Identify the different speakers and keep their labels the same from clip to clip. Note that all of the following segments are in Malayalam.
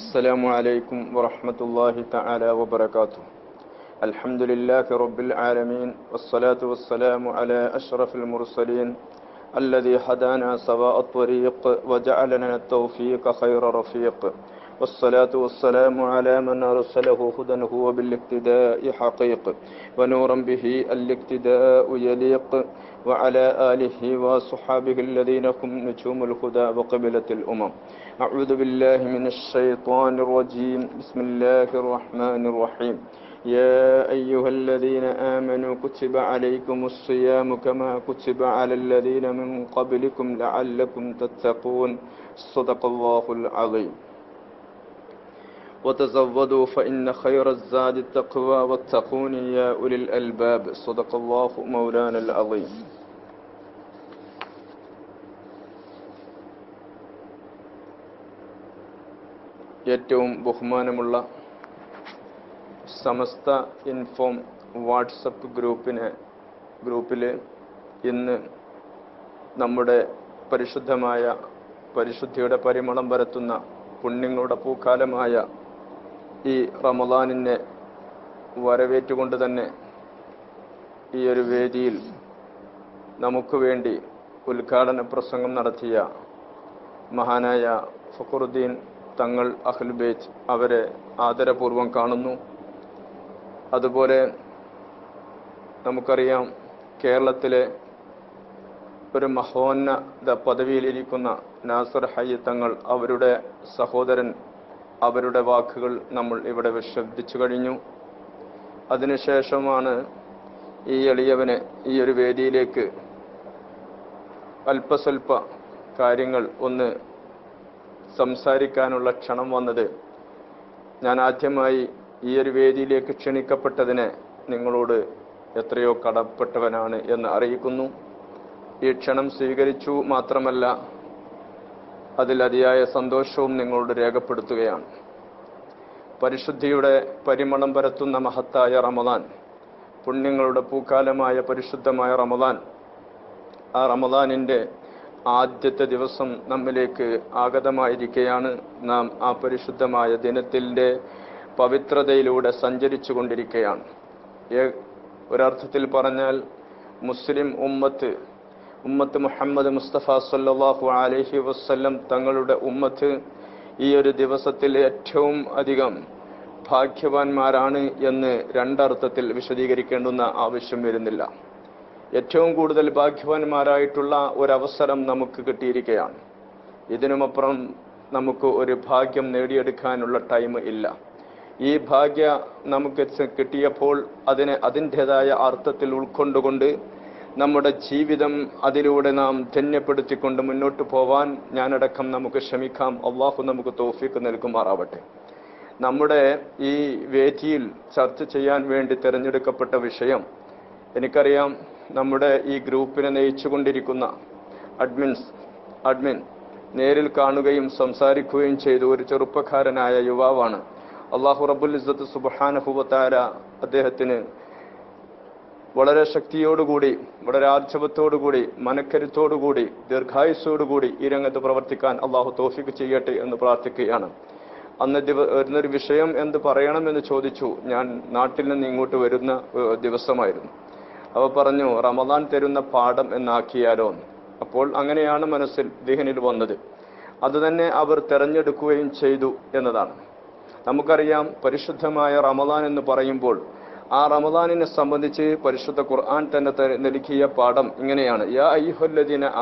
Speaker 1: السلام عليكم ورحمة الله تعالى وبركاته. الحمد لله رب العالمين والصلاة والسلام على أشرف المرسلين الذي هدانا سواء الطريق وجعلنا التوفيق خير رفيق. والصلاة والسلام على من أرسله هدى هو بالاقتداء حقيق ونورا به الاقتداء يليق وعلى آله وصحابه الذين هم نجوم الهدى وقبلة الأمم. أعوذ بالله من الشيطان الرجيم. بسم الله الرحمن الرحيم. يا أيها الذين آمنوا كتب عليكم الصيام كما كتب على الذين من قبلكم لعلكم تتقون. صدق الله العظيم. وتزودوا فإن خير الزاد التقوى واتقون يا أولي الألباب صدق الله مولانا العظيم ഏറ്റവും ബഹുമാനമുള്ള സമസ്ത ഇൻഫോം വാട്സപ്പ് ഗ്രൂപ്പിന് ഗ്രൂപ്പിൽ ഇന്ന് നമ്മുടെ പരിശുദ്ധമായ പരിശുദ്ധിയുടെ പരിമളം പരത്തുന്ന പുണ്യങ്ങളുടെ പൂക്കാലമായ ഈ റമദാനിനെ വരവേറ്റുകൊണ്ട് തന്നെ ഈ ഒരു വേദിയിൽ നമുക്ക് വേണ്ടി ഉദ്ഘാടന പ്രസംഗം നടത്തിയ മഹാനായ ഫഖറുദ്ദീൻ തങ്ങൾ അഹ്ലുബേജ് അവരെ ആദരപൂർവം കാണുന്നു. അതുപോലെ നമുക്കറിയാം കേരളത്തിലെ ഒരു മഹോന്നത പദവിയിലിരിക്കുന്ന നാസർ ഹയ്യ തങ്ങൾ അവരുടെ സഹോദരൻ അവരുടെ വാക്കുകൾ നമ്മൾ ഇവിടെ ശ്രദ്ധിച്ചു കഴിഞ്ഞു. അതിനുശേഷമാണ് ഈ എളിയവനെ ഈ ഒരു വേദിയിലേക്ക് അല്പസ്വല്പ കാര്യങ്ങൾ ഒന്ന് സംസാരിക്കാനുള്ള ക്ഷണം വന്നത്. ഞാൻ ആദ്യമായി ഈ ഒരു വേദിയിലേക്ക് ക്ഷണിക്കപ്പെട്ടതിനെ നിങ്ങളോട് എത്രയോ കടപ്പെട്ടവനാണ് എന്ന് അറിയിക്കുന്നു. ഈ ക്ഷണം സ്വീകരിച്ചു മാത്രമല്ല അതിൽ അതിയായ സന്തോഷവും നിങ്ങളോട് രേഖപ്പെടുത്തുകയാണ്. പരിശുദ്ധിയുടെ പരിമളം പരത്തുന്ന മഹത്തായ റമദാൻ പുണ്യങ്ങളുടെ പൂക്കാലമായ പരിശുദ്ധമായ റമദാൻ ആ റമദാനിന്റെ ആദ്യത്തെ ദിവസം നമ്മിലേക്ക് ആഗതമായിരിക്കെയാണ് നാം ആ പരിശുദ്ധമായ ദിനത്തിന്റെ പവിത്രതയിലൂടെ സഞ്ചരിച്ചു കൊണ്ടിരിക്കുകയാണ് ഒരർത്ഥത്തിൽ പറഞ്ഞാൽ മുസ്ലിം ഉമ്മത്ത് ഉമ്മത്ത് മുഹമ്മദ് മുസ്തഫ സല്ലാഹു അലഹി വസ്ല്ലം തങ്ങളുടെ ഉമ്മത്ത് ഈ ഒരു ദിവസത്തിൽ ഏറ്റവും അധികം ഭാഗ്യവാന്മാരാണ് എന്ന് രണ്ടർത്ഥത്തിൽ വിശദീകരിക്കേണ്ടുന്ന ആവശ്യം വരുന്നില്ല. ഏറ്റവും കൂടുതൽ ഭാഗ്യവാന്മാരായിട്ടുള്ള ഒരവസരം നമുക്ക് കിട്ടിയിരിക്കുകയാണ്. ഇതിനുമപ്പുറം നമുക്ക് ഒരു ഭാഗ്യം നേടിയെടുക്കാനുള്ള ടൈം ഇല്ല. ഈ ഭാഗ്യ നമുക്ക് കിട്ടിയപ്പോൾ അതിനെ അതിന്റെതായ അർത്ഥത്തിൽ ഉൾക്കൊണ്ടുകൊണ്ട് നമ്മുടെ ജീവിതം അതിലൂടെ നാം ധന്യപ്പെടുത്തിക്കൊണ്ട് മുന്നോട്ട് പോവാൻ ഞാനടക്കം നമുക്ക് ശ്രമിക്കാം അള്ളാഹു നമുക്ക് തോഫിക്ക് നൽകുമാറാവട്ടെ. നമ്മുടെ ഈ വേദിയിൽ ചർച്ച ചെയ്യാൻ വേണ്ടി തിരഞ്ഞെടുക്കപ്പെട്ട വിഷയം എനിക്കറിയാം നമ്മുടെ ഈ ഗ്രൂപ്പിനെ നയിച്ചുകൊണ്ടിരിക്കുന്ന അഡ്മിൻസ് അഡ്മിൻ നേരിൽ കാണുകയും സംസാരിക്കുകയും ചെയ്ത ഒരു ചെറുപ്പക്കാരനായ യുവാവാണ്. അള്ളാഹു റബുൽ ഇസ്സത്ത് സുബാനഹുബത്താര അദ്ദേഹത്തിന് വളരെ ശക്തിയോടുകൂടി വളരെ ആർജവത്തോടുകൂടി മനക്കരുത്തോടുകൂടി ദീർഘായുസോടുകൂടി ഈ രംഗത്ത് പ്രവർത്തിക്കാൻ അള്ളാഹു തോഫിക്ക് ചെയ്യട്ടെ എന്ന് പ്രാർത്ഥിക്കുകയാണ്. അന്ന് ദിവ വരുന്നൊരു വിഷയം എന്ത് പറയണമെന്ന് ചോദിച്ചു. ഞാൻ നാട്ടിൽ നിന്ന് ഇങ്ങോട്ട് വരുന്ന ദിവസമായിരുന്നു. അവ പറഞ്ഞു റമദാൻ തരുന്ന പാഠം എന്നാക്കിയാലോ? അപ്പോൾ അങ്ങനെയാണ് മനസ്സിൽ ദിഹനിൽ വന്നത്. അതുതന്നെ അവർ തെരഞ്ഞെടുക്കുകയും ചെയ്തു എന്നതാണ്. നമുക്കറിയാം പരിശുദ്ധമായ റമദാൻ എന്ന് പറയുമ്പോൾ ആ റമദാനിനെ സംബന്ധിച്ച് പരിശുദ്ധ ഖുർആൻ തന്നെ നൽകിയ പാഠം ഇങ്ങനെയാണ്. യാ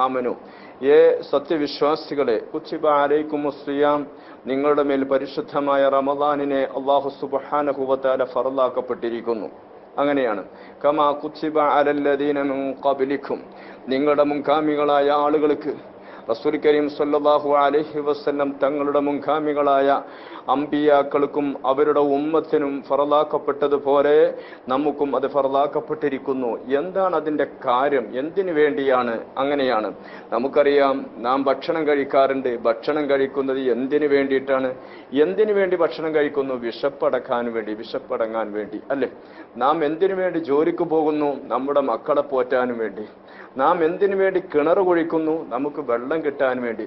Speaker 1: ആമനു. ഏ സത്യവിശ്വാസികളെ കുച്ചിബ നിങ്ങളുടെ മേൽ പരിശുദ്ധമായ റമദാനിനെ അള്ളാഹു സുബഹാനഹുവത്താല ഫറലാക്കപ്പെട്ടിരിക്കുന്നു അങ്ങനെയാണ്. കമാ കുച്ചിബ അലല്ലദീന നിങ്ങളുടെ മുൻഗാമികളായ ആളുകൾക്ക് റസൂൽ കരീം സല്ലാഹു അലഹി വസ്ല്ലം തങ്ങളുടെ മുൻഗാമികളായ അമ്പിയാക്കൾക്കും അവരുടെ ഉമ്മത്തിനും ഫറലാക്കപ്പെട്ടതുപോലെ നമുക്കും അത് ഫറലാക്കപ്പെട്ടിരിക്കുന്നു എന്താണ് അതിന്റെ കാര്യം? എന്തിനു വേണ്ടിയാണ്? അങ്ങനെയാണ്. നമുക്കറിയാം നാം ഭക്ഷണം കഴിക്കാറുണ്ട്. ഭക്ഷണം കഴിക്കുന്നത് എന്തിനു വേണ്ടിയിട്ടാണ്? എന്തിനു വേണ്ടി ഭക്ഷണം കഴിക്കുന്നു? വിശപ്പടക്കാൻ വേണ്ടി വിശപ്പടങ്ങാൻ വേണ്ടി അല്ലേ? നാം എന്തിനു വേണ്ടി ജോലിക്ക് പോകുന്നു? നമ്മുടെ മക്കളെ പോറ്റാനും വേണ്ടി. നാം എന്തിനു വേണ്ടി കിണർ കുഴിക്കുന്നു? നമുക്ക് വെള്ളം കിട്ടാൻ വേണ്ടി.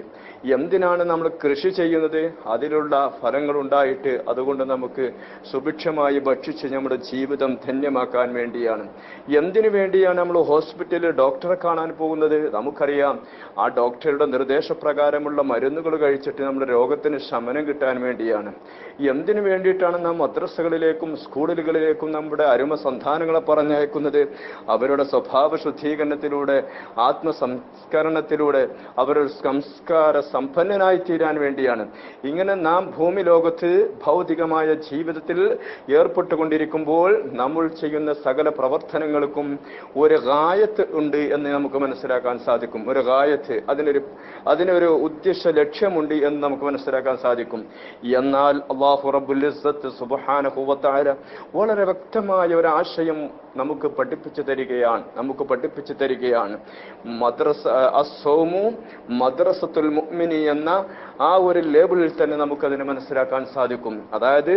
Speaker 1: എന്തിനാണ് നമ്മൾ കൃഷി ചെയ്യുന്നത്? അതിലുള്ള ഫലങ്ങൾ ഉണ്ടായിട്ട് അതുകൊണ്ട് നമുക്ക് സുഭിക്ഷമായി ഭക്ഷിച്ച് നമ്മുടെ ജീവിതം ധന്യമാക്കാൻ വേണ്ടിയാണ്. എന്തിനു വേണ്ടിയാണ് നമ്മൾ ഹോസ്പിറ്റലിൽ ഡോക്ടറെ കാണാൻ പോകുന്നത്? നമുക്കറിയാം. ആ ഡോക്ടറുടെ നിർദ്ദേശപ്രകാരമുള്ള മരുന്നുകൾ കഴിച്ചിട്ട് നമ്മുടെ രോഗത്തിന് ശമനം കിട്ടാൻ വേണ്ടിയാണ്. എന്തിനു വേണ്ടിയിട്ടാണ് നാം മദ്രസകളിലേക്കും സ്കൂളുകളിലേക്കും നമ്മുടെ അരുമ സന്താനങ്ങളെ പറഞ്ഞയക്കുന്നത്? അവരുടെ സ്വഭാവ ശുദ്ധീകരണത്തിലൂടെ ആത്മസംസ്കരണത്തിലൂടെ അവരുടെ സംസ്കാര സമ്പന്നനായി തീരാൻ വേണ്ടിയാണ്. ഇങ്ങനെ നാം ഭൂമി ലോകത്ത് ഭൗതികമായ ജീവിതത്തിൽ ഏർപ്പെട്ടുകൊണ്ടിരിക്കുമ്പോൾ നമ്മൾ ചെയ്യുന്ന സകല പ്രവർത്തനങ്ങൾക്കും ഒരു ഗായത്ത് ഉണ്ട് എന്ന് നമുക്ക് മനസ്സിലാക്കാൻ സാധിക്കും. ഒരു ഗായത്ത് അതിനൊരു അതിനൊരു ഉദ്ദേശ ലക്ഷ്യമുണ്ട് എന്ന് നമുക്ക് മനസ്സിലാക്കാൻ സാധിക്കും. എന്നാൽ അള്ളാഹു സുബ്ഹാനഹു വ വളരെ വ്യക്തമായ ഒരു ആശയം നമുക്ക് പഠിപ്പിച്ചു തരികയാണ് നമുക്ക് പഠിപ്പിച്ചു തരികയാണ്. മദ്രസ അസോമു മദ്രസത്തുൽ മുഅ്മിനി എന്ന ആ ഒരു ലേബിളിൽ തന്നെ നമുക്കതിനെ മനസ്സിലാക്കാൻ സാധിക്കും. അതായത്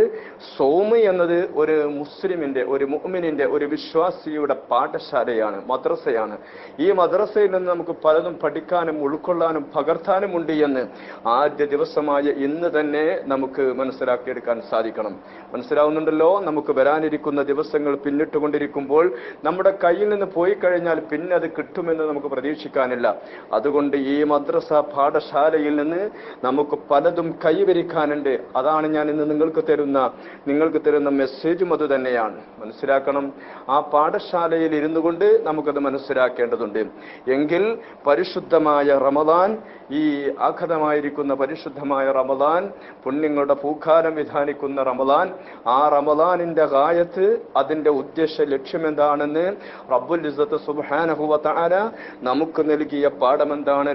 Speaker 1: സോമ് എന്നത് ഒരു മുസ്ലിമിന്റെ ഒരു മുഅ്മിനിന്റെ ഒരു വിശ്വാസിയുടെ പാഠശാലയാണ് മദ്രസയാണ്. ഈ മദ്രസയിൽ നിന്ന് നമുക്ക് പലതും പഠിക്കാനും ഉൾക്കൊള്ളാനും പകർത്താനും ഉണ്ട് എന്ന് ആദ്യ ദിവസമായ ഇന്ന് തന്നെ നമുക്ക് മനസ്സിലാക്കിയെടുക്കാൻ സാധിക്കണം. മനസ്സിലാവുന്നുണ്ടല്ലോ? നമുക്ക് വരാനിരിക്കുന്ന ദിവസങ്ങൾ പിന്നിട്ടുകൊണ്ടിരിക്കുമ്പോൾ നമ്മുടെ കയ്യിൽ നിന്ന് പോയി കഴിഞ്ഞാൽ പിന്നെ അത് കിട്ടുമെന്ന് നമുക്ക് പ്രതീക്ഷിക്കാനില്ല. അതുകൊണ്ട് ഈ മദ്രസ പാഠശാലയിൽ നിന്ന് നമുക്ക് പലതും കൈവരിക്കാനുണ്ട്. അതാണ് ഞാൻ ഇന്ന് നിങ്ങൾക്ക് തരുന്ന നിങ്ങൾക്ക് തരുന്ന മെസ്സേജും അത് തന്നെയാണ്. മനസ്സിലാക്കണം? ആ പാഠശാലയിൽ ഇരുന്നു കൊണ്ട് നമുക്കത് മനസ്സിലാക്കേണ്ടതുണ്ട്. എങ്കിൽ പരിശുദ്ധമായ റമദാൻ ഈ ആഘതമായിരിക്കുന്ന പരിശുദ്ധമായ റമദാൻ പുണ്യങ്ങളുടെ പൂക്കാലം വിധാനിക്കുന്ന റമദാൻ ആ റമദാനിന്റെ ഗായത്ത് അതിന്റെ ഉദ്ദേശ ലക്ഷ്യം എന്താണെന്ന് റബ്ബുൽ ഇസ്സത്ത് സുബ്ഹാനഹു വ നമുക്ക് നൽകിയ പാഠം എന്താണ്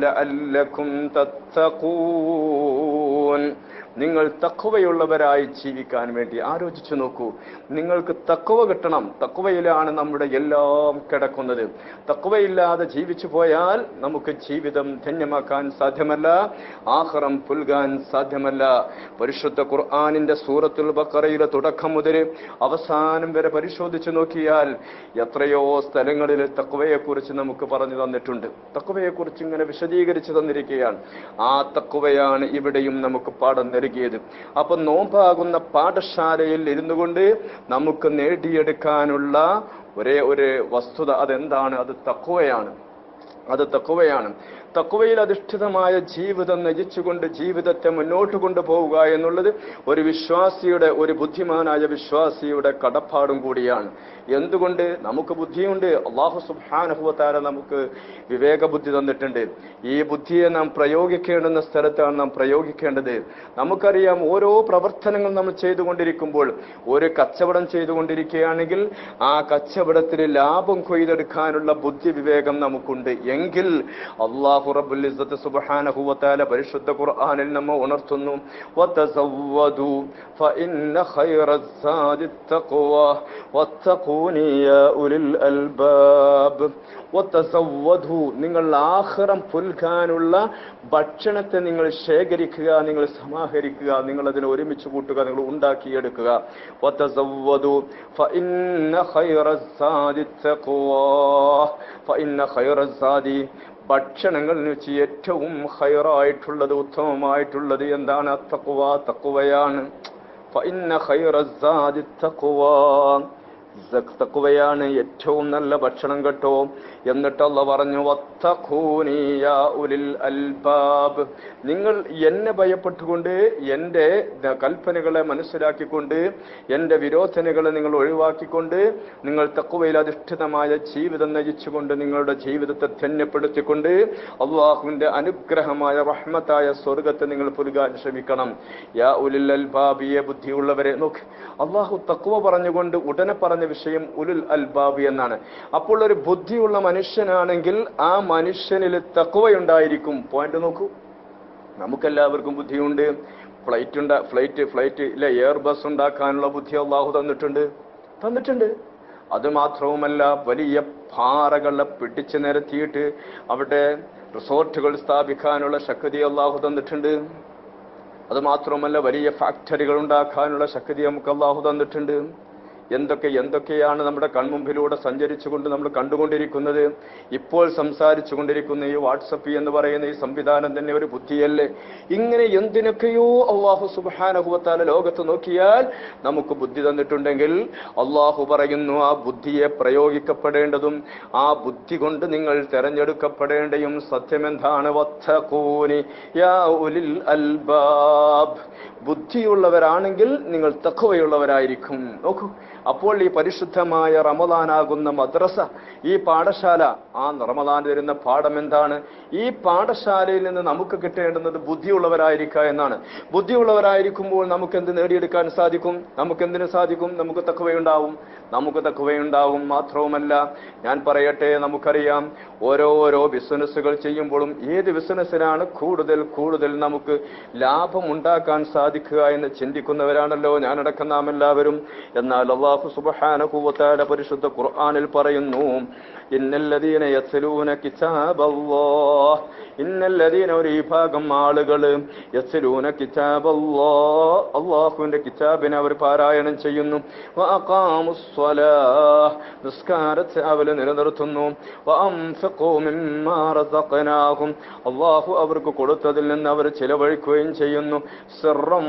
Speaker 1: നിങ്ങൾ തക്കുവയുള്ളവരായി ജീവിക്കാൻ വേണ്ടി ആലോചിച്ചു നോക്കൂ. നിങ്ങൾക്ക് തക്കുവ കിട്ടണം. തക്കുവയിലാണ് നമ്മുടെ എല്ലാം കിടക്കുന്നത്. തക്കുവയില്ലാതെ ജീവിച്ചു പോയാൽ നമുക്ക് ജീവിതം ധന്യമാക്കാൻ സാധ്യമല്ല. ആഹ്റം പുൽകാൻ സാധ്യമല്ല. പരിശുദ്ധ ഖുർആാനിന്റെ സൂറത്തുൽ ബക്കറയിലെ തുടക്കം മുതൽ അവസാനം വരെ പരിശോധിച്ചു നോക്കിയാൽ എത്രയോ സ്ഥലങ്ങളിൽ തക്കുവയെക്കുറിച്ച് നമുക്ക് പറഞ്ഞു തന്നിട്ടുണ്ട്. തക്കുവയെക്കുറിച്ച് ഇങ്ങനെ വിശദീകരിച്ചു തന്നിരിക്കുകയാണ്. ആ തക്കുവയാണ് ഇവിടെയും നമുക്ക് പാഠം നൽകിയത് അപ്പൊ നോമ്പാകുന്ന പാഠശാലയിൽ ഇരുന്നു കൊണ്ട് നമുക്ക് നേടിയെടുക്കാനുള്ള ഒരേ ഒരു വസ്തുത അതെന്താണ്? അത് തക്കുവയാണ് അത് തക്കുവയാണ് തക്കുവയിൽ അധിഷ്ഠിതമായ ജീവിതം നയിച്ചുകൊണ്ട് ജീവിതത്തെ മുന്നോട്ട് കൊണ്ടുപോവുക എന്നുള്ളത് ഒരു വിശ്വാസിയുടെ ഒരു ബുദ്ധിമാനായ വിശ്വാസിയുടെ കടപ്പാടും കൂടിയാണ്. എന്തുകൊണ്ട്? നമുക്ക് ബുദ്ധിയുണ്ട്. അള്ളാഹു സുബാനുഭവത്താര നമുക്ക് വിവേക ബുദ്ധി തന്നിട്ടുണ്ട്. ഈ ബുദ്ധിയെ നാം പ്രയോഗിക്കേണ്ടുന്ന സ്ഥലത്താണ് നാം പ്രയോഗിക്കേണ്ടത്. നമുക്കറിയാം ഓരോ പ്രവർത്തനങ്ങൾ നമ്മൾ ചെയ്തുകൊണ്ടിരിക്കുമ്പോൾ ഒരു കച്ചവടം ചെയ്തുകൊണ്ടിരിക്കുകയാണെങ്കിൽ ആ കച്ചവടത്തിന് ലാഭം കൊയ്തെടുക്കാനുള്ള ബുദ്ധി വിവേകം നമുക്കുണ്ട്. എങ്കിൽ അള്ളാഹു റബ്ബുൽ ഇസ്സത്ത് സുബ്ഹാനഹു വതആല പരിശുദ്ധ ഖുർആനിൽ നമ്മെ ഉണർത്തുന്നു. വതസവ്വദു ഫഇന്ന ഖൈറസ് സാദി തഖ്വ വത്തഖൂനി യാ ഉലിൽ അൽബാബ്. വതസവ്വദു നിങ്ങൾ ആഖിറം പുൽകാനുള്ള ഭക്ഷണത്തെ നിങ്ങൾ ശേഖരിക്കുക നിങ്ങൾ സമാഹരിക്കുക നിങ്ങൾ അതിനെ ഒരുമിച്ച് കൂട്ടുക നിങ്ങൾ ഉണ്ടാക്കിയെടുക്കുക. വതസവ്വദു ഫഇന്ന ഖൈറസ് സാദി തഖ്വ ഫഇന്ന ഖൈറസ് സാദി ഭക്ഷണങ്ങളിൽ വെച്ച് ഏറ്റവും ഹൈറായിട്ടുള്ളത് ഉത്തമമായിട്ടുള്ളത് എന്താണ്? തക്കുവ തക്കുവയാണ് തക്കുവയാണ് ഏറ്റവും നല്ല ഭക്ഷണം കേട്ടോ. എന്നിട്ട് അല്ല പറഞ്ഞു അൽബാബ്. നിങ്ങൾ എന്നെ ഭയപ്പെട്ടുകൊണ്ട് എന്റെ കൽപ്പനകളെ മനസ്സിലാക്കിക്കൊണ്ട് എന്റെ വിരോധനകളെ നിങ്ങൾ ഒഴിവാക്കിക്കൊണ്ട് നിങ്ങൾ തക്കുവയിൽ അധിഷ്ഠിതമായ ജീവിതം നയിച്ചുകൊണ്ട് നിങ്ങളുടെ ജീവിതത്തെ ധന്യപ്പെടുത്തിക്കൊണ്ട് അള്ളാഹുവിന്റെ അനുഗ്രഹമായ റഹ്മത്തായ സ്വർഗത്തെ നിങ്ങൾ പുലുകാൻ ശ്രമിക്കണം. യാ ഉലിൽ അൽബാബിയെ ബുദ്ധിയുള്ളവരെ നോക്ക്. അള്ളാഹു തക്കുവ പറഞ്ഞുകൊണ്ട് ഉടനെ പറഞ്ഞ വിഷയം ഉലുൽ അൽബാബി എന്നാണ്. അപ്പോൾ ഒരു ബുദ്ധിയുള്ള മനുഷ്യനാണെങ്കിൽ ആ മനുഷ്യനിൽ തക്കുവയുണ്ടായിരിക്കും പോയിന്റ് നോക്കൂ. നമുക്കെല്ലാവർക്കും ബുദ്ധിയുണ്ട്. ഫ്ലൈറ്റ് ഉണ്ടാ ഫ്ലൈറ്റ് ഫ്ലൈറ്റ് ഇല്ല എയർ ബസ് ഉണ്ടാക്കാനുള്ള ബുദ്ധി അള്ളാഹു തന്നിട്ടുണ്ട്. തന്നിട്ടുണ്ട്. അത് മാത്രവുമല്ല വലിയ പാറകളെ പിടിച്ചു നിരത്തിയിട്ട് അവിടെ റിസോർട്ടുകൾ സ്ഥാപിക്കാനുള്ള ശക്തി അള്ളാഹു തന്നിട്ടുണ്ട്. അത് വലിയ ഫാക്ടറികൾ ഉണ്ടാക്കാനുള്ള ശക്തി നമുക്ക് അള്ളാഹു തന്നിട്ടുണ്ട്. എന്തൊക്കെ എന്തൊക്കെയാണ് നമ്മുടെ കൺമുമ്പിലൂടെ സഞ്ചരിച്ചുകൊണ്ട് നമ്മൾ കണ്ടുകൊണ്ടിരിക്കുന്നത്? ഇപ്പോൾ സംസാരിച്ചു കൊണ്ടിരിക്കുന്ന ഈ വാട്സപ്പ് എന്ന് പറയുന്ന ഈ സംവിധാനം തന്നെ ഒരു ബുദ്ധിയല്ലേ? ഇങ്ങനെ എന്തിനൊക്കെയോ അള്ളാഹു സുബാനഹുവത്താല ലോകത്ത് നോക്കിയാൽ നമുക്ക് ബുദ്ധി തന്നിട്ടുണ്ടെങ്കിൽ അള്ളാഹു പറയുന്നു ആ ബുദ്ധിയെ പ്രയോഗിക്കപ്പെടേണ്ടതും ആ ബുദ്ധി കൊണ്ട് നിങ്ങൾ തെരഞ്ഞെടുക്കപ്പെടേണ്ടയും സത്യം എന്താണ് യാ ഉലിൽ അൽബാബ്. ബുദ്ധിയുള്ളവരാണെങ്കിൽ നിങ്ങൾ തക്കവയുള്ളവരായിരിക്കും നോക്കൂ അപ്പോൾ ഈ പരിശുദ്ധമായ റമദാനാകുന്ന മദ്രസ ഈ പാഠശാല ആ റമദാൻ വരുന്ന പാഠം എന്താണ്? ഈ പാഠശാലയിൽ നിന്ന് നമുക്ക് കിട്ടേണ്ടുന്നത് ബുദ്ധിയുള്ളവരായിരിക്കുക എന്നാണ്. ബുദ്ധിയുള്ളവരായിരിക്കുമ്പോൾ നമുക്ക് എന്ത് നേടിയെടുക്കാൻ സാധിക്കും? നമുക്ക് എന്തിനു സാധിക്കും? നമുക്ക് തക്കവയുണ്ടാവും. നമുക്ക് തക്കവയുണ്ടാവും മാത്രവുമല്ല ഞാൻ പറയട്ടെ നമുക്കറിയാം ഓരോരോ ബിസിനസ്സുകൾ ചെയ്യുമ്പോഴും ഏത് ബിസിനസ്സിനാണ് കൂടുതൽ കൂടുതൽ നമുക്ക് ലാഭം ഉണ്ടാക്കാൻ സാധിക്കുക എന്ന് ചിന്തിക്കുന്നവരാണല്ലോ ഞാനടക്കം നാം എല്ലാവരും എന്നാൽ സുബഹാനഹുവത്താല പരിശുദ്ധ ഖുർആാനിൽ പറയുന്നു ഇന്നല്ലതീന യസ്ലൂന കിതാബല്ലാഹ് ഇന്നല്ലതീന ഒരു വിഭാഗം ആളുകൾ യസ്ലൂന കിതാബല്ലാഹ് അള്ളാഹുവിന്റെ കിതാബിനെ അവർ പാരായണം ചെയ്യുന്നു. നിസ്കാരത്തെ അവർ നിലനിർത്തുന്നു. അള്ളാഹു അവർക്ക് കൊടുത്തതിൽ നിന്ന് അവർ ചിലവഴിക്കുകയും ചെയ്യുന്നു. സിറം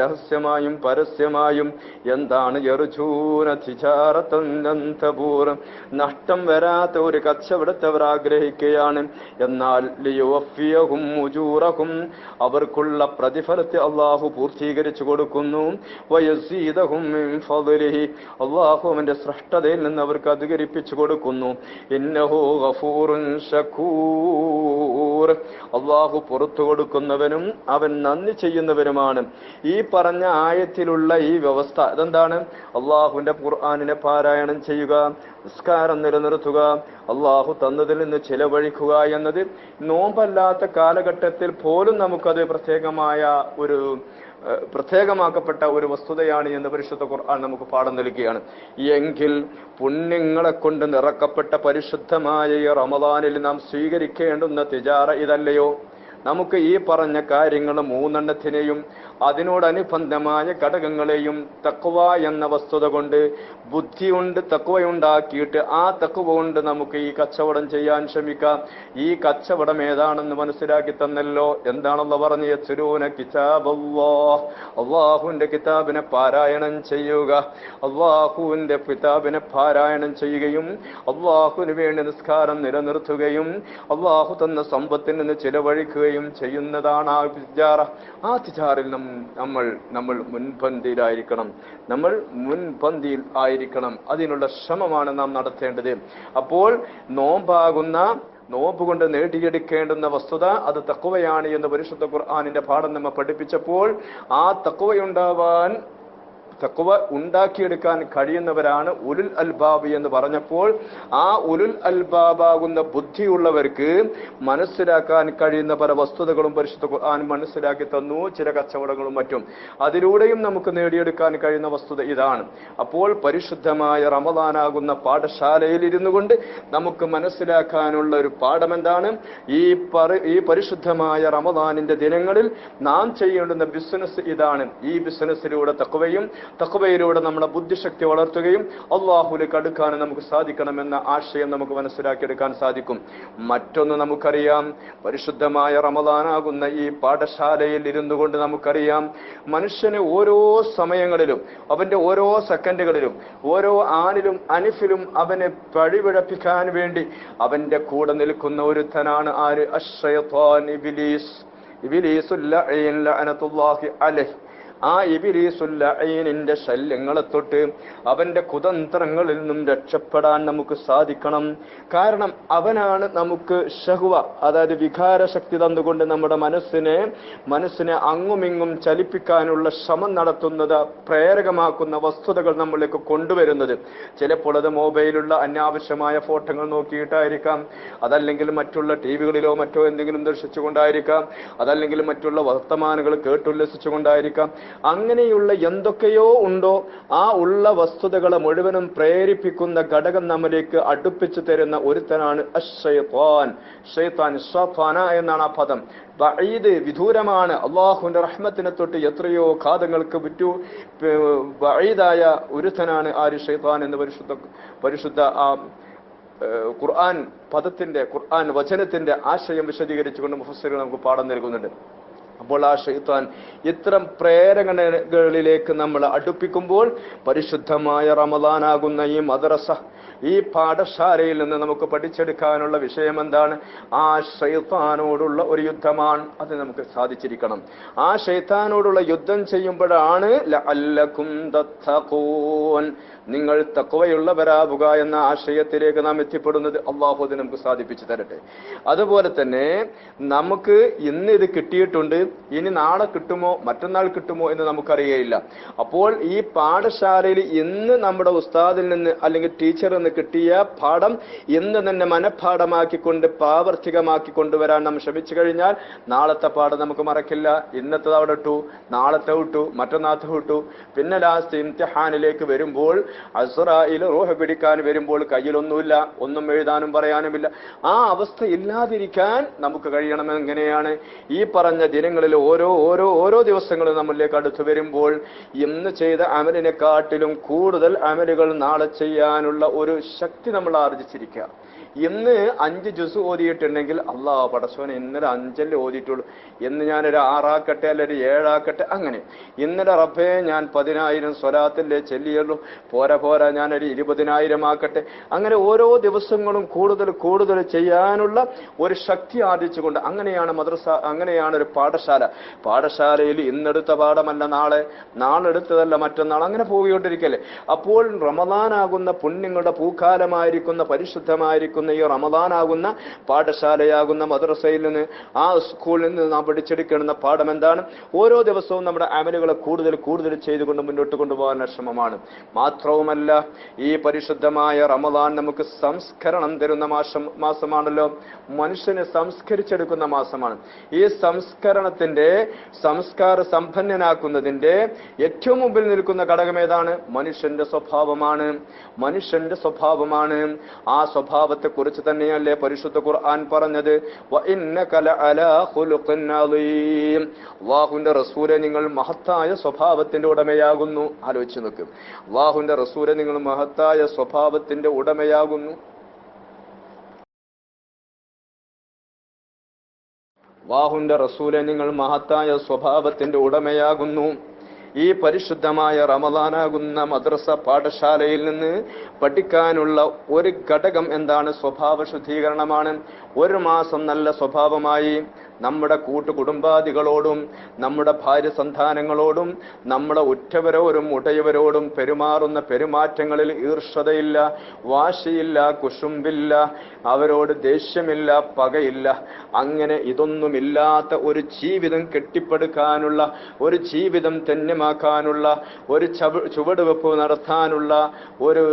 Speaker 1: രഹസ്യമായും പരസ്യമായും എന്താണ് തിജാറത്തൻ ലൻ നഷ്ടം വരാത്ത ഒരു കച്ചവടത്തെ അവർ ആഗ്രഹിക്കുകയാണ്. എന്നാൽ ലിയോഫിയഹും ഉജൂറഹും അവർക്കുള്ള പ്രതിഫലത്തെ അള്ളാഹു പൂർത്തീകരിച്ചു കൊടുക്കുന്നു. വയസീതഹും അള്ളാഹു അവന്റെ സൃഷ്ടതയിൽ നിന്ന് അവർക്ക് അധികരിപ്പിച്ചു കൊടുക്കുന്നു. ഇന്നഹു ഗഫൂറുൻ അള്ളാഹു പുറത്തു കൊടുക്കുന്നവനും അവൻ നന്ദി ചെയ്യുന്നവനുമാണ്. ഈ പറഞ്ഞ ആയത്തിലുള്ള ഈ വ്യവസ്ഥ അതെന്താണ് അള്ളാഹുവിന്റെ ഖുർആാനിനെ പാരായണം ചെയ്യുക നിസ്കാരം നിലനിർത്തുക അള്ളാഹു തന്നതിൽ നിന്ന് ചിലവഴിക്കുക എന്നത് നോമ്പല്ലാത്ത കാലഘട്ടത്തിൽ പോലും നമുക്കത് പ്രത്യേകമായ ഒരു പ്രത്യേകമാക്കപ്പെട്ട ഒരു വസ്തുതയാണ് എന്ന് പരിശുദ്ധ ഖുർആൻ നമുക്ക് പാഠം നൽകുകയാണ്. എങ്കിൽ പുണ്യങ്ങളെ കൊണ്ട് നിറക്കപ്പെട്ട പരിശുദ്ധമായ ഈ റമദാനിൽ നാം സ്വീകരിക്കേണ്ടുന്ന തിജാറ ഇതല്ലയോ? നമുക്ക് ഈ പറഞ്ഞ കാര്യങ്ങൾ മൂന്നെണ്ണത്തിനെയും അതിനോടനുബന്ധമായ ഘടകങ്ങളെയും തക്വ എന്ന വസ്തുത കൊണ്ട് ബുദ്ധി കൊണ്ട് തക്വയുണ്ടാക്കിയിട്ട് ആ തക്വ കൊണ്ട് നമുക്ക് ഈ കച്ചവടം ചെയ്യാൻ ശ്രമിക്കാം. ഈ കച്ചവടം ഏതാണെന്ന് മനസ്സിലാക്കി തന്നല്ലോ. എന്താണെന്ന് പറഞ്ഞ് ചുരൂന കിതാബ് അള്ളാഹുവിന്റെ കിതാബിനെ പാരായണം ചെയ്യുക. അള്ളാഹുവിന്റെ കിതാബിനെ പാരായണം ചെയ്യുകയും അള്ളാഹുവിന് വേണ്ടി നിസ്കാരം നിലനിർത്തുകയും അള്ളാഹു തന്ന സമ്പത്തിൽ നിന്ന് ചിലവഴിക്കുകയും ചെയ്യുന്നതാണ് ആ തിജാറ ആ തിജാറിൽ നമ്മൾ നമ്മൾ മുൻപന്തിയിലായിരിക്കണം. നമ്മൾ മുൻപന്തിയിൽ ആയിരിക്കണം. അതിനുള്ള ശ്രമമാണ് നാം നടത്തേണ്ടത്. അപ്പോൾ നോമ്പാകുന്ന നോമ്പ് കൊണ്ട് നേടിയെടുക്കേണ്ടുന്ന വസ്തുത അത് തക്കുവയാണ് എന്ന് പരിശുദ്ധ ഖുർആാനിന്റെ പാഠം നമ്മെ പഠിപ്പിച്ചപ്പോൾ ആ തക്കുവയുണ്ടാവാൻ തക്കുവ ഉണ്ടാക്കിയെടുക്കാൻ കഴിയുന്നവരാണ് ഉലുൽ അൽബാബ് എന്ന് പറഞ്ഞപ്പോൾ ആ ഉലുൽ അൽബാബാകുന്ന ബുദ്ധിയുള്ളവർക്ക് മനസ്സിലാക്കാൻ കഴിയുന്ന പല വസ്തുതകളും പരിശുദ്ധ ഖുർആൻ മനസ്സിലാക്കി തന്നു ചില കച്ചവടങ്ങളും മറ്റും. അതിലൂടെയും നമുക്ക് നേടിയെടുക്കാൻ കഴിയുന്ന വസ്തുത ഇതാണ്. അപ്പോൾ പരിശുദ്ധമായ റമദാനാകുന്ന പാഠശാലയിൽ ഇരുന്നു കൊണ്ട് നമുക്ക് മനസ്സിലാക്കാനുള്ള ഒരു പാഠം എന്താണ് ഈ ഈ പരിശുദ്ധമായ റമദാനിന്റെ ദിനങ്ങളിൽ നാം ചെയ്യേണ്ടുന്ന ബിസിനസ് ഇതാണ്. ഈ ബിസിനസ്സിലൂടെ തക്കവയും തക്കവയിലൂടെ നമ്മുടെ ബുദ്ധിശക്തി വളർത്തുകയും അള്ളാഹുലേക്ക് അടുക്കാനും നമുക്ക് സാധിക്കണമെന്ന ആശയം നമുക്ക് മനസ്സിലാക്കിയെടുക്കാൻ സാധിക്കും. മറ്റൊന്ന് നമുക്കറിയാം പരിശുദ്ധമായ റമദാനാകുന്ന ഈ പാഠശാലയിൽ ഇരുന്നു കൊണ്ട് നമുക്കറിയാം മനുഷ്യന് ഓരോ സമയങ്ങളിലും അവന്റെ ഓരോ സെക്കൻഡുകളിലും ഓരോ ആനിലും അനിഫിലും അവനെ പഴിപിഴപ്പിക്കാൻ വേണ്ടി അവന്റെ കൂടെ നിൽക്കുന്ന ഒരുത്തനാണ് ആര്? അശ്രയത്വാൻ ഇബിലീസ്. ലഅനത്തുല്ലാഹി അലൈഹി. ആ ഇബിലീസുല്ലീനിന്റെ ശല്യങ്ങളെ തൊട്ട് അവന്റെ കുതന്ത്രങ്ങളിൽ നിന്നും രക്ഷപ്പെടാൻ നമുക്ക് സാധിക്കണം. കാരണം അവനാണ് നമുക്ക് ഷഹുവ അതായത് വികാരശക്തി തന്നുകൊണ്ട് നമ്മുടെ മനസ്സിനെ മനസ്സിനെ അങ്ങുമിങ്ങും ചലിപ്പിക്കാനുള്ള ശ്രമം നടത്തുന്നത് പ്രേരകമാക്കുന്ന വസ്തുതകൾ നമ്മളിലേക്ക് കൊണ്ടുവരുന്നത്. ചിലപ്പോൾ അത് മൊബൈലുള്ള അനാവശ്യമായ ഫോട്ടോകൾ നോക്കിയിട്ടായിരിക്കാം. അതല്ലെങ്കിൽ മറ്റുള്ള ടി വികളിലോ മറ്റോ എന്തെങ്കിലും ദർശിച്ചുകൊണ്ടായിരിക്കാം. അതല്ലെങ്കിൽ മറ്റുള്ള വർത്തമാനങ്ങൾ കേട്ടുല്ലസിച്ചുകൊണ്ടായിരിക്കാം. അങ്ങനെയുള്ള എന്തൊക്കെയോ ഉണ്ടോ ആ ഉള്ള വസ്തുതകളെ മുഴുവനും പ്രേരിപ്പിക്കുന്ന ഘടകം നമ്മിലേക്ക് അടുപ്പിച്ചു തരുന്ന ഒരുത്തനാണ് ഷഫാന എന്നാണ് ആ പദം. ബഈദ് വിദൂരമാണ്. അള്ളാഹുവിന്റെ റഹ്മത്തിനെ തൊട്ട് എത്രയോ ഘാതങ്ങൾക്ക് വിറ്റു. ബഈദായ ഒരുത്തനാണ് ആര്? ഷെയ്ത്താൻ എന്ന് പരിശുദ്ധ പരിശുദ്ധ ആ ഖുർആൻ പദത്തിന്റെ ഖുർആൻ വചനത്തിന്റെ ആശയം വിശദീകരിച്ചുകൊണ്ട് മുഫസ്സിറുകൾ നമുക്ക് പാഠം നൽകുന്നുണ്ട്. അപ്പോൾ ആ ഷെയ്ത്താൻ ഇത്തരം പ്രേരണകളിലേക്ക് നമ്മൾ അടുപ്പിക്കുമ്പോൾ പരിശുദ്ധമായ റമദാനാകുന്ന ഈ മദ്രസ ഈ പാഠശാലയിൽ നിന്ന് നമുക്ക് പഠിച്ചെടുക്കാനുള്ള വിഷയം എന്താണ് ആ ഷെയ്ത്താനോടുള്ള ഒരു യുദ്ധമാണ് അത് നമുക്ക് സാധിച്ചിരിക്കണം. ആ ഷെയ്ത്താനോടുള്ള യുദ്ധം ചെയ്യുമ്പോഴാണ് നിങ്ങൾ തക്കവയുള്ളവരാവുക എന്ന ആശയത്തിലേക്ക് നാം എത്തിപ്പെടുന്നത് അള്ളാഹു അത് നമുക്ക് സാധിപ്പിച്ചു തരട്ടെ. അതുപോലെ തന്നെ നമുക്ക് ഇന്ന് ഇത് കിട്ടിയിട്ടുണ്ട്. ഇനി നാളെ കിട്ടുമോ? മറ്റന്നാൾ കിട്ടുമോ എന്ന് നമുക്കറിയയില്ല. അപ്പോൾ ഈ പാഠശാലയിൽ ഇന്ന് നമ്മുടെ ഉസ്താദിൽ നിന്ന് അല്ലെങ്കിൽ ടീച്ചറിൽ നിന്ന് കിട്ടിയ പാഠം ഇന്ന് തന്നെ മനഃപ്പാഠമാക്കിക്കൊണ്ട് പ്രാവർത്തികമാക്കി കൊണ്ടുവരാൻ നാം ശ്രമിച്ചു കഴിഞ്ഞാൽ നാളത്തെ പാഠം നമുക്ക് മറക്കില്ല. ഇന്നത്തെ അവിടെ ഇട്ടു നാളത്തെ വിട്ടു മറ്റന്നാളത്തെ വിട്ടു പിന്നെ ലാസ്റ്റ് ഇംതിഹാനിലേക്ക് വരുമ്പോൾ അസുറയിൽ റോഹ പിടിക്കാൻ വരുമ്പോൾ കയ്യിലൊന്നുമില്ല ഒന്നും എഴുതാനും പറയാനുമില്ല. ആ അവസ്ഥ ഇല്ലാതിരിക്കാൻ നമുക്ക് കഴിയണം എങ്ങനെയാണ്? ഈ പറഞ്ഞ ദിനങ്ങളിൽ ഓരോ ഓരോ ഓരോ ദിവസങ്ങളും നമ്മളിലേക്ക് അടുത്തു വരുമ്പോൾ ഇന്ന് ചെയ്ത അമലിനെക്കാട്ടിലും കൂടുതൽ അമലുകൾ നാളെ ചെയ്യാനുള്ള ഒരു ശക്തി നമ്മൾ ആർജിച്ചിരിക്കുക. ഇന്ന് അഞ്ച് ജുസ് ഓതിയിട്ടുണ്ടെങ്കിൽ അള്ളാഹ് പടച്ചോനെ ഇന്നലെ അഞ്ചല്ലേ ഓതിയിട്ടുള്ളൂ. ഇന്ന് ഞാനൊരു ആറാക്കട്ടെ അല്ലെ ഒരു ഏഴാക്കട്ടെ അങ്ങനെ. ഇന്നലെ റബ്ബേ ഞാൻ പതിനായിരം സ്വലാത്തല്ലേ ചെല്ലിയുള്ളൂ. പോരാ പോരാ ഞാനൊരു ഇരുപതിനായിരം ആക്കട്ടെ. അങ്ങനെ ഓരോ ദിവസങ്ങളും കൂടുതൽ കൂടുതൽ ചെയ്യാനുള്ള ഒരു ശക്തി ആർജിച്ചുകൊണ്ട് അങ്ങനെയാണ് മദ്രസ അങ്ങനെയാണ് ഒരു പാഠശാല. പാഠശാലയിൽ ഇന്നെടുത്ത പാഠമല്ല നാളെ നാളെ എടുത്തതല്ല മറ്റന്നാൾ. അങ്ങനെ പോവുകൊണ്ടിരിക്കല്ലേ അപ്പോൾ റമദാനാകുന്ന പുണ്യങ്ങളുടെ പൂക്കാലമായിരിക്കുന്ന പരിശുദ്ധമായിരിക്കുന്ന ഈ റമദാനാകുന്ന പാഠശാലയാകുന്ന മദ്രസയിൽ നിന്ന് ആ സ്കൂളിൽ നിന്ന് നാം പഠിച്ചെടുക്കുന്ന പാഠം എന്താണ് ഓരോ ദിവസവും നമ്മുടെ അമലുകളെ കൂടുതൽ കൂടുതൽ ചെയ്തുകൊണ്ട് മുന്നോട്ട് കൊണ്ടുപോകാനുള്ള ശ്രമമാണ്. മാത്രവുമല്ല ഈ പരിശുദ്ധമായ റമദാൻ നമുക്ക് സംസ്കരണം തരുന്ന മാസം മാസമാണല്ലോ. മനുഷ്യനെ സംസ്കരിച്ചെടുക്കുന്ന മാസമാണ്. ഈ സംസ്കരണത്തിന്റെ സംസ്കാര സമ്പന്നനാക്കുന്നതിന്റെ ഏറ്റവും മുമ്പിൽ നിൽക്കുന്ന ഘടകം ഏതാണ്? മനുഷ്യന്റെ സ്വഭാവമാണ്. മനുഷ്യന്റെ സ്വഭാവമാണ്. ആ സ്വഭാവത്തെ കുറിച്ച് തന്നെയല്ലേ പരിശുദ്ധ ഖുർആൻ പറഞ്ഞത്? വാഹുന്റെ ഇന്നക ലഅലാ ഖുലുഖിൻ അളീം." അല്ലാഹുവിന്റെ റസൂലെ നിങ്ങൾ മഹത്തായ സ്വഭാവത്തിന്റെ ഉടമയാകുന്നു. ആലോചിച്ച് നോക്കും. വാഹുന്റെ റസൂലെ നിങ്ങൾ മഹത്തായ സ്വഭാവത്തിന്റെ ഉടമയാകുന്നു. വാഹുന്റെ റസൂലെ നിങ്ങൾ മഹത്തായ സ്വഭാവത്തിന്റെ ഉടമയാകുന്നു. ഈ പരിശുദ്ധമായ റമദാനാകുന്ന മദ്രസ പാഠശാലയിൽ നിന്ന് പഠിക്കാനുള്ള ഒരു ഘടകം എന്താണ്? സ്വഭാവ ശുദ്ധീകരണമാണ്. ഒരു മാസം നല്ല സ്വഭാവമായി നമ്മുടെ കൂട്ടുകുടുംബാദികളോടും നമ്മുടെ ഭാര്യ സന്താനങ്ങളോടും നമ്മുടെ ഉറ്റവരോടും ഉടയവരോടും പെരുമാറുന്ന പെരുമാറ്റങ്ങളിൽ ഈർഷതയില്ല വാശിയില്ല കുശുമ്പില്ല അവരോട് ദേഷ്യമില്ല പകയില്ല. അങ്ങനെ ഇതൊന്നുമില്ലാത്ത ഒരു ജീവിതം കെട്ടിപ്പടുക്കാനുള്ള ഒരു ജീവിതം ധന്യമാക്കാനുള്ള ഒരു ചവ ചുവടുവെപ്പ് നടത്താനുള്ള ഒരു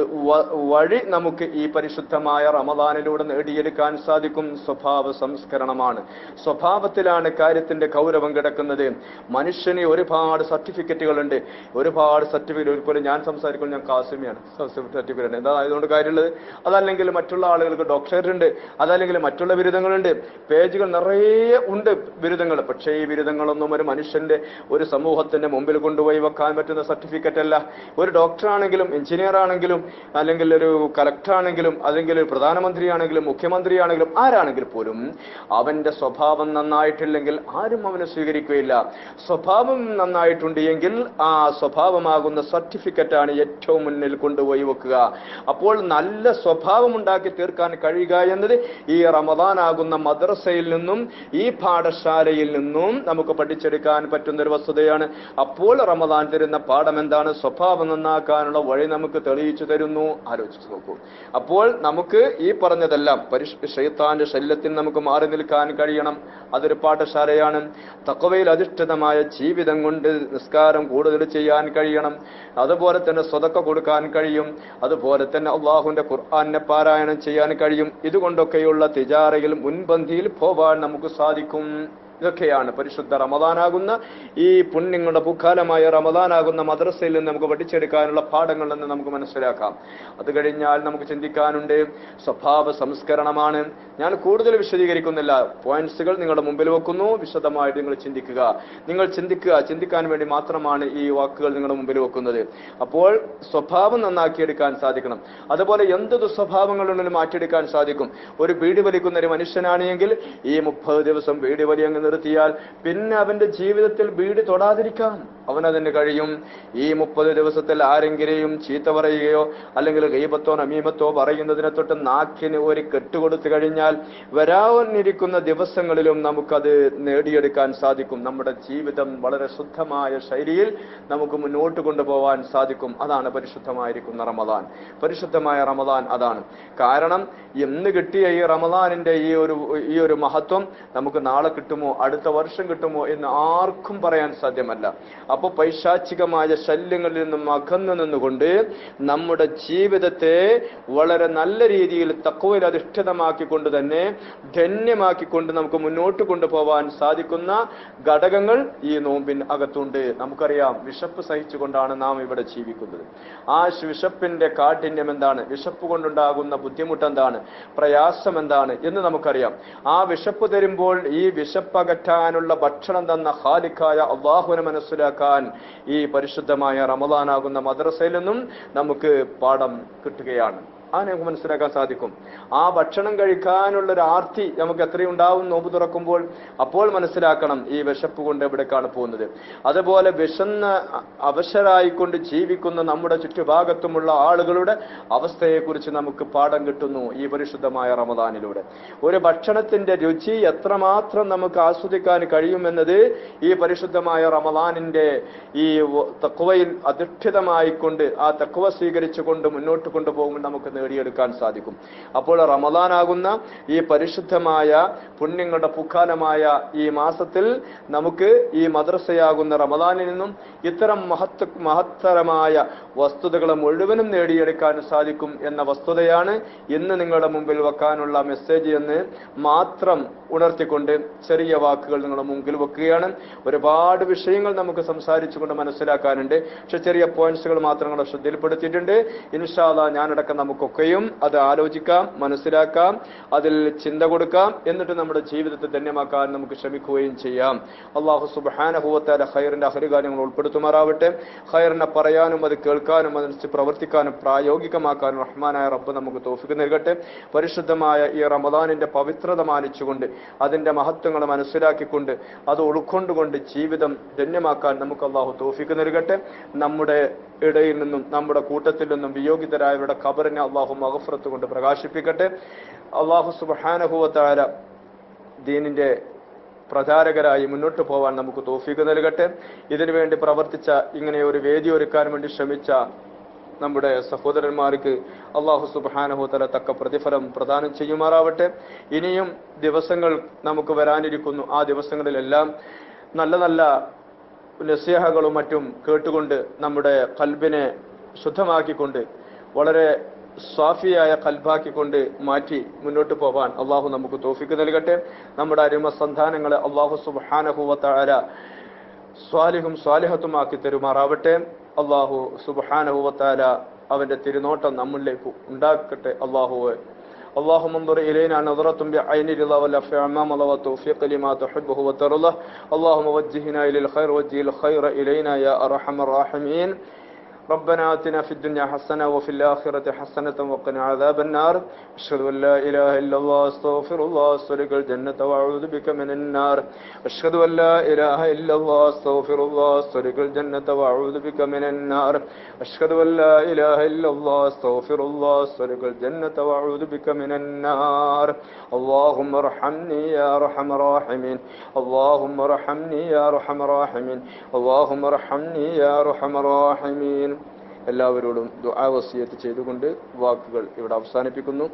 Speaker 1: വഴി നമുക്ക് ഈ പരിശുദ്ധമായ റമദാനിലൂടെ നേടിയെടുക്കാൻ സാധിക്കും സ്വഭാവ സംസ്കരണമാണ്. സ്വഭാവത്തിലാണ് കാര്യത്തിന്റെ കൗരവം കിടക്കുന്നത്. മനുഷ്യന് ഒരുപാട് സർട്ടിഫിക്കറ്റുകളുണ്ട്. ഒരുപാട് സർട്ടിഫിക്കറ്റ് ഒരുപോലെ ഞാൻ സംസാരിക്കുമ്പോൾ ഞാൻ കാസിമിയാണ്. സർട്ടിഫിക്കറ്റ് എന്താ അതുകൊണ്ട് കാര്യമുള്ളത്? അതല്ലെങ്കിൽ മറ്റുള്ള ആളുകൾക്ക് ഡോക്ടറേറ്റ് ഉണ്ട്. അതല്ലെങ്കിൽ മറ്റുള്ള ബിരുദങ്ങളുണ്ട്. പേജുകൾ നിറയെ ഉണ്ട് ബിരുദങ്ങൾ. പക്ഷേ ഈ ബിരുദങ്ങളൊന്നും ഒരു മനുഷ്യന്റെ ഒരു സമൂഹത്തിന്റെ മുമ്പിൽ കൊണ്ടുപോയി വെക്കാൻ പറ്റുന്ന സർട്ടിഫിക്കറ്റ് അല്ല. ഒരു ഡോക്ടർ ആണെങ്കിലും എഞ്ചിനീയർ ആണെങ്കിലും അല്ലെങ്കിൽ ഒരു കലക്ടർ ആണെങ്കിലും അല്ലെങ്കിൽ ഒരു പ്രധാനമന്ത്രി ആണെങ്കിലും മുഖ്യമന്ത്രി ആണെങ്കിലും ആരാണെങ്കിൽ പോലും അവന്റെ സ്വഭാവം നന്നായിട്ടില്ലെങ്കിൽ ആരും അവനെ സ്വീകരിക്കുകയില്ല. സ്വഭാവം നന്നായിട്ടുണ്ട് എങ്കിൽ ആ സ്വഭാവമാകുന്ന സർട്ടിഫിക്കറ്റ് ആണ് ഏറ്റവും മുന്നിൽ കൊണ്ടുപോയി വെക്കുക. അപ്പോൾ നല്ല സ്വഭാവം ഉണ്ടാക്കി തീർക്കാൻ കഴിയുക എന്നത് ഈ റമദാനാകുന്ന മദ്രസയിൽ നിന്നും ഈ പാഠശാലയിൽ നിന്നും നമുക്ക് പഠിച്ചെടുക്കാൻ പറ്റുന്ന ഒരു വസ്തുതയാണ്. അപ്പോൾ റമദാൻ തരുന്ന പാഠം എന്താണ്? സ്വഭാവം നന്നാക്കാനുള്ള വഴി നമുക്ക് തെളിയിച്ചു തരുന്നു. ആലോചിച്ച് നോക്കൂ. അപ്പോൾ നമുക്ക് ഈ പറഞ്ഞതെല്ലാം പരിഷ് ശൈത്താന്റെ ശല്യത്തിൽ നമുക്ക് മാറി നിൽക്കാൻ കഴിയണം. അതൊരു പാഠശാലയാണ്. തക്കവയിൽ അധിഷ്ഠിതമായ ജീവിതം കൊണ്ട് നിസ്കാരം കൂടുതൽ ചെയ്യാൻ കഴിയണം. അതുപോലെ തന്നെ സ്വതക്ക കൊടുക്കാൻ കഴിയും. അതുപോലെ തന്നെ അള്ളാഹുന്റെ ഖുർആാനെ പാരായണം ചെയ്യാൻ കഴിയും. ഇതുകൊണ്ടൊക്കെയുള്ള തിജാറയിൽ മുൻപന്തിയിൽ പോവാൻ നമുക്ക് സാധിക്കും. ഇതൊക്കെയാണ് പരിശുദ്ധ റമദാനാകുന്ന ഈ പുണ്യങ്ങളുടെ പൂക്കാലമായ റമദാനാകുന്ന മദ്രസയിൽ നിന്ന് നമുക്ക് പഠിച്ചെടുക്കാനുള്ള പാഠങ്ങൾ എന്ന് നമുക്ക് മനസ്സിലാക്കാം. അത് കഴിഞ്ഞാൽ നമുക്ക് ചിന്തിക്കാനുണ്ട് സ്വഭാവ സംസ്കരണമാണ്. ഞാൻ കൂടുതൽ വിശദീകരിക്കുന്നില്ല. പോയിന്റ്സുകൾ നിങ്ങളുടെ മുമ്പിൽ വെക്കുന്നു. വിശദമായിട്ട് നിങ്ങൾ ചിന്തിക്കുക. നിങ്ങൾ ചിന്തിക്കുക. ചിന്തിക്കാൻ വേണ്ടി മാത്രമാണ് ഈ വാക്കുകൾ നിങ്ങളുടെ മുമ്പിൽ വെക്കുന്നത്. അപ്പോൾ സ്വഭാവം നന്നാക്കിയെടുക്കാൻ സാധിക്കണം. അതുപോലെ എന്ത് ദുസ്വഭാവങ്ങളുണ്ടെങ്കിലും മാറ്റിയെടുക്കാൻ സാധിക്കും. ഒരു ബീഡി വലിക്കുന്ന ഒരു മനുഷ്യനാണെങ്കിൽ ഈ മുപ്പത് ദിവസം ബീഡി വലി അങ്ങ് നിർത്തിയാൽ പിന്നെ അവന്റെ ജീവിതത്തിൽ വീട് തൊടാതിരിക്കാൻ അവനതിന് കഴിയും. ഈ മുപ്പത് ദിവസത്തിൽ ആരെങ്കിലെയും ചീത്ത പറയുകയോ അല്ലെങ്കിൽ ഗൈബത്തോ നമീമത്തോ പറയുന്നതിനെ തൊട്ട് നാക്കിന് ഒരു കെട്ടുകൊടുത്തു കഴിഞ്ഞാൽ വരാവുന്നിരിക്കുന്ന ദിവസങ്ങളിലും നമുക്കത് നേടിയെടുക്കാൻ സാധിക്കും. നമ്മുടെ ജീവിതം വളരെ ശുദ്ധമായ ശൈലിയിൽ നമുക്ക് മുന്നോട്ട് കൊണ്ടുപോകാൻ സാധിക്കും. അതാണ് പരിശുദ്ധമായിരിക്കുന്ന റമദാൻ. പരിശുദ്ധമായ റമദാൻ അതാണ്. കാരണം എന്ന് കിട്ടിയ ഈ റമദാനിന്റെ ഈ ഒരു ഈ ഒരു മഹത്വം നമുക്ക് നാളെ കിട്ടുമോ? അടുത്ത വർഷം കിട്ടുമോ എന്ന് ആർക്കും പറയാൻ സാധ്യമല്ല. അപ്പൊ പൈശാചികമായ ശല്യങ്ങളിൽ നിന്നും അകന്നു നിന്നുകൊണ്ട് നമ്മുടെ ജീവിതത്തെ വളരെ നല്ല രീതിയിൽ തക്കവയിൽ അധിഷ്ഠിതമാക്കിക്കൊണ്ട് തന്നെ ധന്യമാക്കിക്കൊണ്ട് നമുക്ക് മുന്നോട്ട് കൊണ്ടുപോകാൻ സാധിക്കുന്ന ഘടകങ്ങൾ ഈ നോമ്പിന് അകത്തുണ്ട്. നമുക്കറിയാം വിശപ്പ് സഹിച്ചുകൊണ്ടാണ് നാം ഇവിടെ ജീവിക്കുന്നത്. ആ വിശപ്പിന്റെ കാഠിന്യം എന്താണ്? വിശപ്പ് കൊണ്ടുണ്ടാകുന്ന ബുദ്ധിമുട്ട് എന്താണ്? പ്രയാസം എന്താണ്? എന്ന് നമുക്കറിയാം. ആ വിശപ്പ് തരുമ്പോൾ ഈ വിശപ്പകറ്റാനുള്ള ഭക്ഷണം തന്ന ഹാലിക്കായ അള്ളാഹുവിനെ മനസ്സിലാക്കാൻ ഈ പരിശുദ്ധമായ റമദാനാകുന്ന മദ്രസയിൽ നിന്നും നമുക്ക് പാഠം കിട്ടുകയാണ്. അത് നമുക്ക് മനസ്സിലാക്കാൻ സാധിക്കും. ആ ഭക്ഷണം കഴിക്കാനുള്ള ഒരു ആർത്തി നമുക്ക് എത്രയുണ്ടാവും? നോമ്പ് തുറക്കുമ്പോൾ അപ്പോൾ മനസ്സിലാക്കണം ഈ വിശപ്പ് കൊണ്ട് എവിടേക്കാണ് പോകുന്നത്. അതുപോലെ വിശന്ന് അവശരായിക്കൊണ്ട് ജീവിക്കുന്ന നമ്മുടെ ചുറ്റുഭാഗത്തുമുള്ള ആളുകളുടെ അവസ്ഥയെക്കുറിച്ച് നമുക്ക് പാഠം കിട്ടുന്നു ഈ പരിശുദ്ധമായ റമദാനിലൂടെ. ഒരു ഭക്ഷണത്തിന്റെ രുചി എത്രമാത്രം നമുക്ക് ആസ്വദിക്കാൻ കഴിയുമെന്നത് ഈ പരിശുദ്ധമായ റമദാനിന്റെ ഈ തക്കുവയിൽ അധിഷ്ഠിതമായിക്കൊണ്ട് ആ തക്കുവ സ്വീകരിച്ചുകൊണ്ട് മുന്നോട്ട് കൊണ്ടുപോകുമ്പോൾ നമുക്ക് നേടിയെടുക്കാൻ സാധിക്കും. അപ്പോൾ റമദാനാകുന്ന ഈ പരിശുദ്ധമായ പുണ്യങ്ങളുടെ പുക്കാലമായ ഈ മാസത്തിൽ നമുക്ക് ഈ മദ്രസയാകുന്ന റമദാനിൽ നിന്നും ഇത്തരം മഹത്വ മഹത്തരമായ വസ്തുതകൾ മുഴുവനും നേടിയെടുക്കാൻ സാധിക്കും എന്ന വസ്തുതയാണ് ഇന്ന് നിങ്ങളുടെ മുമ്പിൽ വെക്കാനുള്ള മെസ്സേജ് എന്ന് മാത്രം ഉണർത്തിക്കൊണ്ട് ചെറിയ വാക്കുകൾ നിങ്ങളുടെ മുമ്പിൽ വെക്കുകയാണ്. ഒരുപാട് വിഷയങ്ങൾ നമുക്ക് സംസാരിച്ചുകൊണ്ട് മനസ്സിലാക്കാനുണ്ട്. പക്ഷെ ചെറിയ പോയിന്റ്സുകൾ മാത്രം നിങ്ങളുടെ ശ്രദ്ധയിൽപ്പെടുത്തിയിട്ടുണ്ട്. ഇൻഷാല്ല ഞാനടക്കം നമുക്കൊക്കെയും അത് ആലോചിക്കാം മനസ്സിലാക്കാം അതിൽ ചിന്ത കൊടുക്കാം എന്നിട്ട് നമ്മുടെ ജീവിതത്തെ ധന്യമാക്കാൻ നമുക്ക് ശ്രമിക്കുകയും ചെയ്യാം. അള്ളാഹു സുബാനഹുവത്താല ഹൈറിന്റെ അഹരികാര്യങ്ങൾ ഉൾപ്പെടുത്തുമാറാവട്ടെ. ഹൈറിനെ പറയാനും അത് കേൾക്കാനും അതനുസരിച്ച് പ്രവർത്തിക്കാനും പ്രായോഗികമാക്കാനും റഹ്മാനായ റബ്ബ് നമുക്ക് തോഫിക്ക് നൽകട്ടെ. പരിശുദ്ധമായ ഈ റമദാനിന്റെ പവിത്രത മാനിച്ചുകൊണ്ട് അതിന്റെ മഹത്വങ്ങൾ മനസ്സിലാക്കിക്കൊണ്ട് അത് ഉൾക്കൊണ്ടുകൊണ്ട് ജീവിതം ധന്യമാക്കാൻ നമുക്ക് അള്ളാഹു തോഫിക്ക് നൽകട്ടെ. നമ്മുടെ ഇടയിൽ നിന്നും നമ്മുടെ കൂട്ടത്തിൽ നിന്നും വിയോഗിതരായവരുടെ ഖബറിനെ അള്ളാഹു മഹഫറത്ത് കൊണ്ട് പ്രകാശിപ്പിക്കട്ടെ. അള്ളാഹു സുബാനഹുവത്താര ദീനിന്റെ പ്രചാരകരായി മുന്നോട്ട് പോവാൻ നമുക്ക് തോഫീക്ക് നൽകട്ടെ. ഇതിനുവേണ്ടി പ്രവർത്തിച്ച ഇങ്ങനെ ഒരു വേദി ഒരുക്കാൻ വേണ്ടി ശ്രമിച്ച നമ്മുടെ സഹോദരന്മാർക്ക് അള്ളാഹു സുബാനഹുതല തക്ക പ്രതിഫലം പ്രദാനം ചെയ്യുമാറാവട്ടെ. ഇനിയും ദിവസങ്ങൾ നമുക്ക് വരാനിരിക്കുന്നു. ആ ദിവസങ്ങളിലെല്ലാം നല്ല നല്ല നസ്യഹകളും മറ്റും കേട്ടുകൊണ്ട് നമ്മുടെ കൽബിനെ ശുദ്ധമാക്കിക്കൊണ്ട് വളരെ സ്വാഫിയായ കൽബാക്കിക്കൊണ്ട് മാറ്റി മുന്നോട്ട് പോകാൻ അള്ളാഹു നമുക്ക് തോഫിക്ക് നൽകട്ടെ നമ്മുടെ അരുമ സന്താനങ്ങളെ അള്ളാഹു സുബാനഹുവത്താര സ്വാലിഹും സ്വാലിഹത്തുമാക്കി തരുമാറാവട്ടെ അള്ളാഹു സുബാനഹുവത്താര അവന്റെ തിരുനോട്ടം നമ്മളിലേക്ക് ഉണ്ടാക്കട്ടെ അള്ളാഹുവെ اللهم انظر إلينا نظرة بعين رضا والعفو عما وتوفيق لما تحبه وترضى اللهم وجهنا إلى الخير وجه الخير إلينا يا أرحم الراحمين ربنا آتنا في الدنيا حسنة وفي الآخرة حسنة وقنا عذاب النار. أشهد أن لا إله إلا الله أستغفر الله أسألك الجنة وأعوذ بك من النار. أشهد أن لا إله إلا الله أستغفر الله أسألك الجنة وأعوذ بك من النار. أشهد أن لا إله إلا الله أستغفر الله أسألك الجنة وأعوذ بك من النار. اللهم ارحمني يا أرحم الراحمين. اللهم ارحمني يا أرحم الراحمين. اللهم ارحمني يا أرحم الراحمين. എല്ലാവരോടും ദുആ വസിയത്ത് ചെയ്തുകൊണ്ട് വാക്കുകൾ ഇവിടെ അവസാനിപ്പിക്കുന്നു.